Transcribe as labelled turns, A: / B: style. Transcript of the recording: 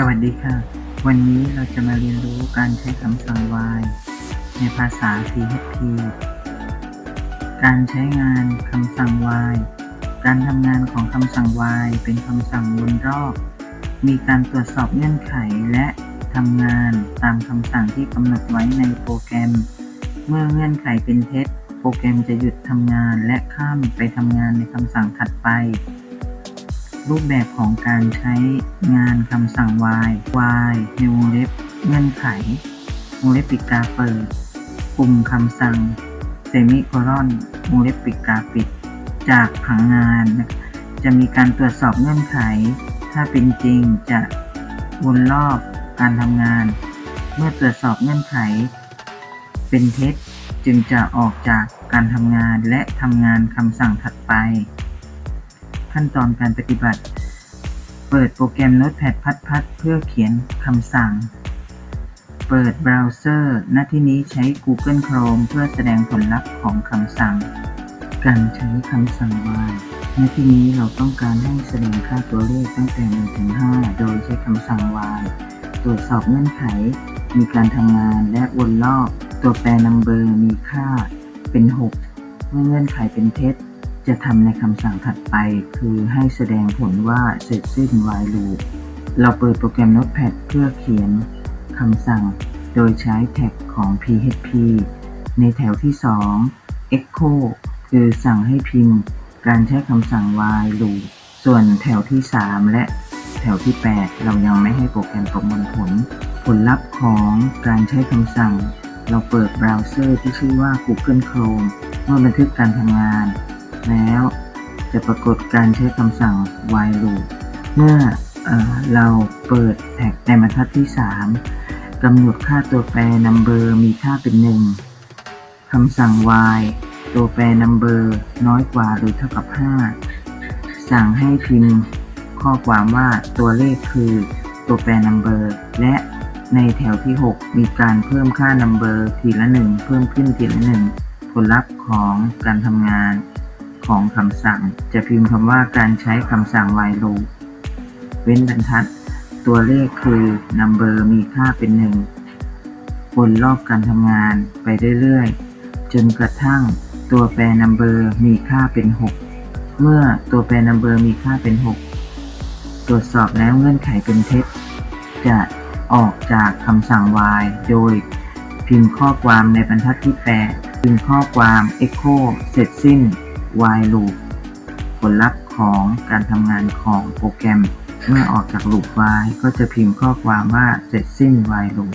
A: สวัสดีค่ะ วันนี้เราจะมาเรียนรู้การใช้คำสั่ง while ในภาษา PHP การใช้งานคำสั่ง while การทำงานของคำสั่ง while เป็นคำสั่งวนรอบ มีการตรวจสอบเงื่อนไขและทำงานตามคำสั่งที่กำหนดไว้ในโปรแกรม เมื่อเงื่อนไขเป็นเท็จ โปรแกรมจะหยุดทำงานและข้ามไปทำงานในคำสั่งถัดไป รูปแบบของการใช้งานคำสั่ง while while ในวงเล็บเงื่อนไขวงเล็บปิดกาเปิดปุ่มคำสั่ง semicolon วงเล็บปิดกาปิด จากผังงาน จะมีการตรวจสอบเงื่อนไข ถ้าเป็นจริงจะวนรอบการทำงาน เมื่อตรวจสอบเงื่อนไข เป็นเท็จจึงจะออกจากการทำงานและทำงานคำสั่งถัดไป ขั้นตอนการปฏิบัติ เปิดโปรแกรม Notepad พัดเพื่อเขียนคำสั่ง เปิดเบราว์เซอร์หน้าที่นี้ใช้ Google Chrome เพื่อแสดงผลลัพธ์ของคำสั่ง การใช้คำสั่ง while ในที่นี้เราต้องการให้แสดงค่าตัวเลขตั้งแต่1ถึง5โดยใช้คำสั่ง while ตรวจสอบเงื่อนไข มีการทำงานและวนรอบ ตัวแปร number มีค่าเป็น 6 เมื่อเงื่อนไขเป็นเท็จ จะทำในคำสั่งถัดไป คือให้แสดงผลว่าเสร็จสิ้น while loop เราเปิดโปรแกรม Notepad เพื่อเขียนคำสั่ง โดยใช้แท็กของ PHP ในแถวที่ 2 Echo คือสั่งให้พิมพ์ การใช้คำสั่ง while loop ส่วนแถวที่ 3 และแถวที่ 8 เรายังไม่ให้โปรแกรมประมวลผล ผลลัพธ์ของการใช้คำสั่ง เราเปิดเบราว์เซอร์ที่ชื่อว่า Google Chrome เมื่อบันทึกการทำงาน แล้ว จะปรากฏการใช้คำสั่ง while loop เมื่อเออเราเปิดแท็กในบรรทัดที่ 3กำหนดค่าตัวแปร number มีค่าเป็น 1คำสั่ง while ตัวแปร number น้อยกว่าหรือเท่ากับ 5 สั่งให้พิมพ์ข้อความว่าตัวเลขคือตัวแปร number และในแถวที่ 6 มีการเพิ่มค่า number ทีละ 1 เพิ่มขึ้นทีละ 1 ผลลัพธ์ของการทำงาน ของคำสั่ง จะพิมพ์คำว่าการใช้คำสั่ง while loop เว้นบรรทัด ตัวเลขคือ number มีค่าเป็น 1 วนรอบการทำงานไปเรื่อยๆ จนกระทั่งตัวแปร number มีค่าเป็น 6 เมื่อตัวแปร number มีค่าเป็น 6 ตรวจสอบแล้วเงื่อนไขเป็นเท็จ จะออกจากคำสั่ง while โดยพิมพ์ข้อความในบรรทัดที่ 8 พิมพ์ข้อความ echo เสร็จสิ้น while loop ผลลัพธ์ของการทำงานของโปรแกรม เมื่อออกจาก loop while ก็จะพิมพ์ข้อความว่าเสร็จสิ้น while loop